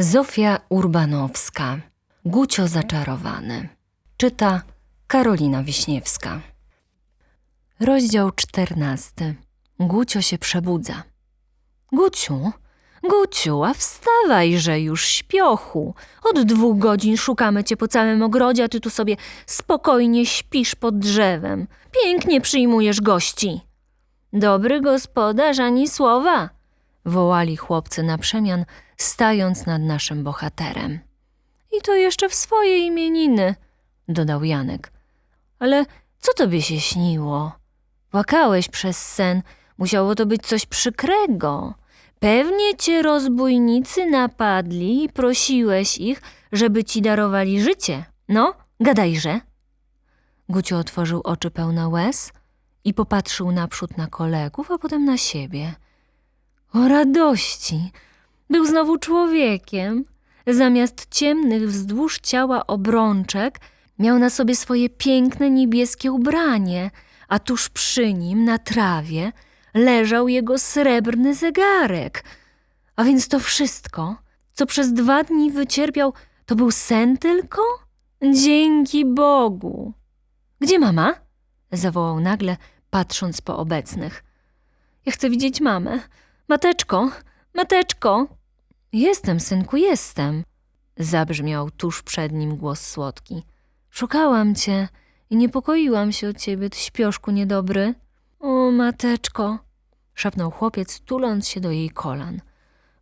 Zofia Urbanowska. Gucio zaczarowany. Czyta Karolina Wiśniewska. Rozdział czternasty. Gucio się przebudza. Guciu, Guciu, a wstawajże już śpiochu. Od dwóch godzin szukamy cię po całym ogrodzie, a ty tu sobie spokojnie śpisz pod drzewem. Pięknie przyjmujesz gości. Dobry gospodarz, ani słowa, wołali chłopcy na przemian, stając nad naszym bohaterem. I to jeszcze w swoje imieniny, dodał Janek. Ale co tobie się śniło? Płakałeś przez sen, musiało to być coś przykrego. Pewnie cię rozbójnicy napadli i prosiłeś ich, żeby ci darowali życie. No, gadajże. Gucio otworzył oczy pełne łez i popatrzył naprzód na kolegów, a potem na siebie. O radości! Był znowu człowiekiem. Zamiast ciemnych wzdłuż ciała obrączek miał na sobie swoje piękne niebieskie ubranie, a tuż przy nim, na trawie, leżał jego srebrny zegarek. A więc to wszystko, co przez dwa dni wycierpiał, to był sen tylko? Dzięki Bogu! Gdzie mama? zawołał nagle, patrząc po obecnych. Ja chcę widzieć mamę. Mateczko, mateczko! Jestem, synku, jestem, zabrzmiał tuż przed nim głos słodki. Szukałam cię i niepokoiłam się o ciebie, ty śpioszku niedobry. O, mateczko, szepnął chłopiec, tuląc się do jej kolan.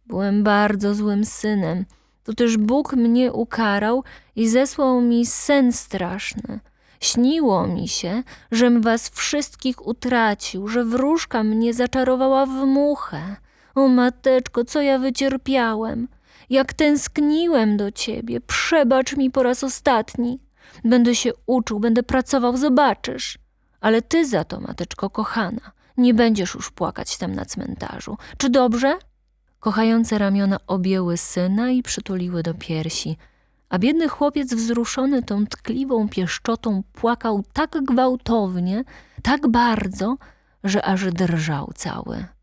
Byłem bardzo złym synem. To też Bóg mnie ukarał i zesłał mi sen straszny. Śniło mi się, żem was wszystkich utracił, że wróżka mnie zaczarowała w muchę. O mateczko, co ja wycierpiałem! Jak tęskniłem do ciebie, przebacz mi po raz ostatni. Będę się uczył, będę pracował, zobaczysz. Ale ty za to, mateczko kochana, nie będziesz już płakać tam na cmentarzu. Czy dobrze? Kochające ramiona objęły syna i przytuliły do piersi, a biedny chłopiec wzruszony tą tkliwą pieszczotą płakał tak gwałtownie, tak bardzo, że aż drżał cały.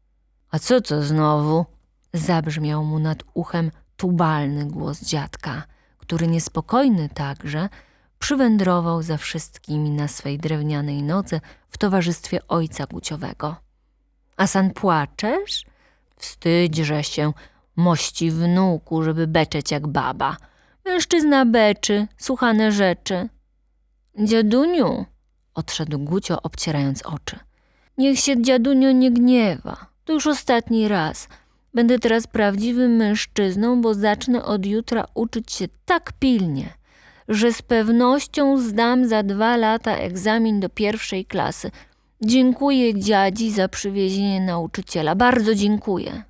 A co to znowu? Zabrzmiał mu nad uchem tubalny głos dziadka, który niespokojny także przywędrował za wszystkimi na swej drewnianej nodze w towarzystwie ojca Guciowego. A san płaczesz? Wstydźże się, mości wnuku, żeby beczeć jak baba. Mężczyzna beczy, słuchane rzeczy. Dziaduniu, odszedł Gucio, obcierając oczy. Niech się dziadunio nie gniewa. To już ostatni raz. Będę teraz prawdziwym mężczyzną, bo zacznę od jutra uczyć się tak pilnie, że z pewnością zdam za dwa lata egzamin do pierwszej klasy. Dziękuję dziadzi za przywiezienie nauczyciela. Bardzo dziękuję.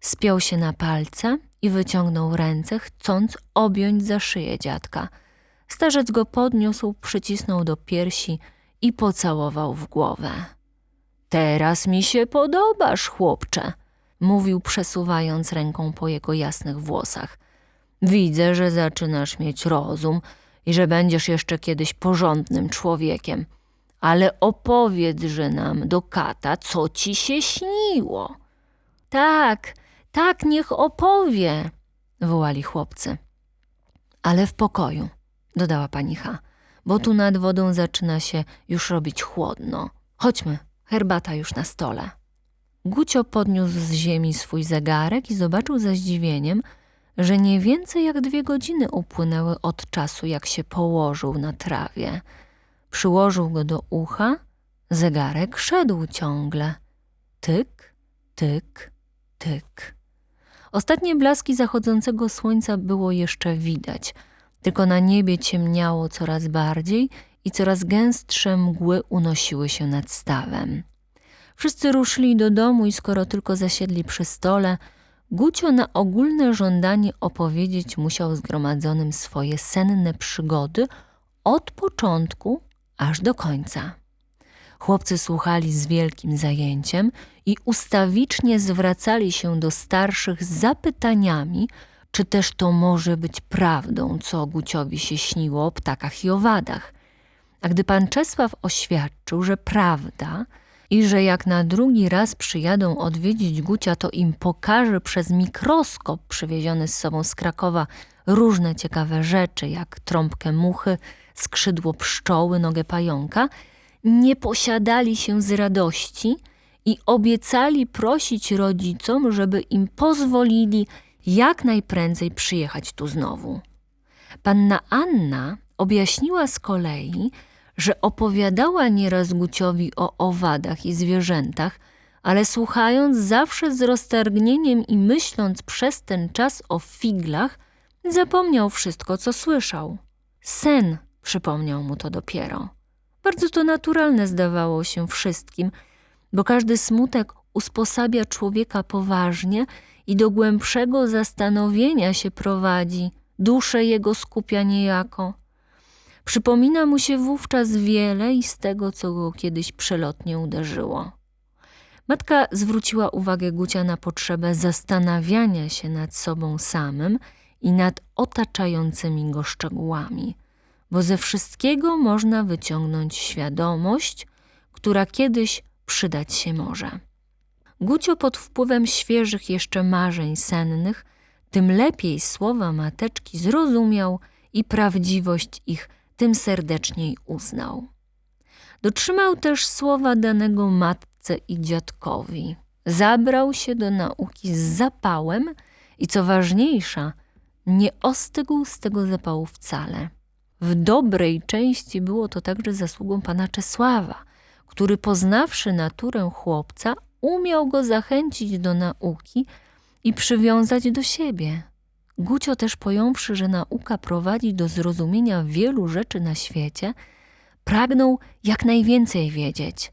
Spiął się na palce i wyciągnął ręce, chcąc objąć za szyję dziadka. Starzec go podniósł, przycisnął do piersi i pocałował w głowę. Teraz mi się podobasz, chłopcze, mówił przesuwając ręką po jego jasnych włosach. Widzę, że zaczynasz mieć rozum i że będziesz jeszcze kiedyś porządnym człowiekiem. Ale opowiedz-że nam do kata, co ci się śniło. Tak, tak, niech opowie, wołali chłopcy. Ale w pokoju, dodała pani H, bo tu nad wodą zaczyna się już robić chłodno. Chodźmy, herbata już na stole. Gucio podniósł z ziemi swój zegarek i zobaczył ze zdziwieniem, że nie więcej jak dwie godziny upłynęły od czasu, jak się położył na trawie. Przyłożył go do ucha, zegarek szedł ciągle. Tyk, tyk, tyk. Ostatnie blaski zachodzącego słońca było jeszcze widać, tylko na niebie ciemniało coraz bardziej i coraz gęstsze mgły unosiły się nad stawem. Wszyscy ruszyli do domu i skoro tylko zasiedli przy stole, Gucio na ogólne żądanie opowiedzieć musiał zgromadzonym swoje senne przygody od początku aż do końca. Chłopcy słuchali z wielkim zajęciem i ustawicznie zwracali się do starszych z zapytaniami, czy też to może być prawdą, co Guciowi się śniło o ptakach i owadach. A gdy pan Czesław oświadczył, że prawda, i że jak na drugi raz przyjadą odwiedzić Gucia, to im pokaże przez mikroskop przywieziony z sobą z Krakowa różne ciekawe rzeczy, jak trąbkę muchy, skrzydło pszczoły, nogę pająka, nie posiadali się z radości i obiecali prosić rodzicom, żeby im pozwolili jak najprędzej przyjechać tu znowu. Panna Anna objaśniła z kolei, że opowiadała nieraz Guciowi o owadach i zwierzętach, ale słuchając zawsze z roztargnieniem i myśląc przez ten czas o figlach, zapomniał wszystko, co słyszał. Sen przypomniał mu to dopiero. Bardzo to naturalne zdawało się wszystkim, bo każdy smutek usposabia człowieka poważnie i do głębszego zastanowienia się prowadzi, duszę jego skupia niejako. Przypomina mu się wówczas wiele i z tego, co go kiedyś przelotnie uderzyło. Matka zwróciła uwagę Gucia na potrzebę zastanawiania się nad sobą samym i nad otaczającymi go szczegółami, bo ze wszystkiego można wyciągnąć świadomość, która kiedyś przydać się może. Gucio pod wpływem świeżych jeszcze marzeń sennych, tym lepiej słowa mateczki zrozumiał i prawdziwość ich tym serdeczniej uznał. Dotrzymał też słowa danego matce i dziadkowi. Zabrał się do nauki z zapałem i co ważniejsza, nie ostygł z tego zapału wcale. W dobrej części było to także zasługą pana Czesława, który poznawszy naturę chłopca, umiał go zachęcić do nauki i przywiązać do siebie. Gucio też pojąwszy, że nauka prowadzi do zrozumienia wielu rzeczy na świecie, pragnął jak najwięcej wiedzieć.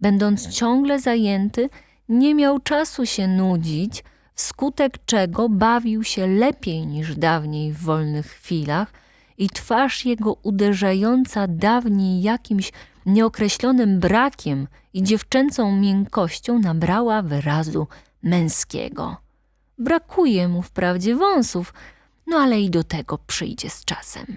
Będąc ciągle zajęty, nie miał czasu się nudzić, wskutek czego bawił się lepiej niż dawniej w wolnych chwilach i twarz jego uderzająca dawniej jakimś nieokreślonym brakiem i dziewczęcą miękkością nabrała wyrazu męskiego. Brakuje mu wprawdzie wąsów, no ale i do tego przyjdzie z czasem.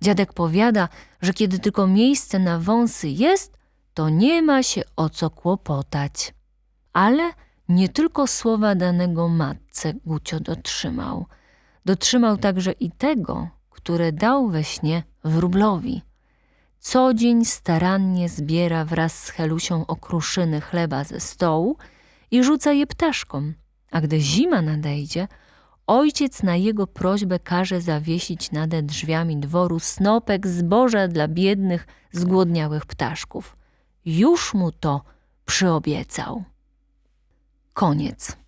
Dziadek powiada, że kiedy tylko miejsce na wąsy jest, to nie ma się o co kłopotać. Ale nie tylko słowa danego matce Gucio dotrzymał. Dotrzymał także i tego, które dał we śnie wróblowi. Co dzień starannie zbiera wraz z Helusią okruszyny chleba ze stołu i rzuca je ptaszkom, a gdy zima nadejdzie, ojciec na jego prośbę każe zawiesić nade drzwiami dworu snopek zboża dla biednych, zgłodniałych ptaszków. Już mu to przyobiecał. Koniec.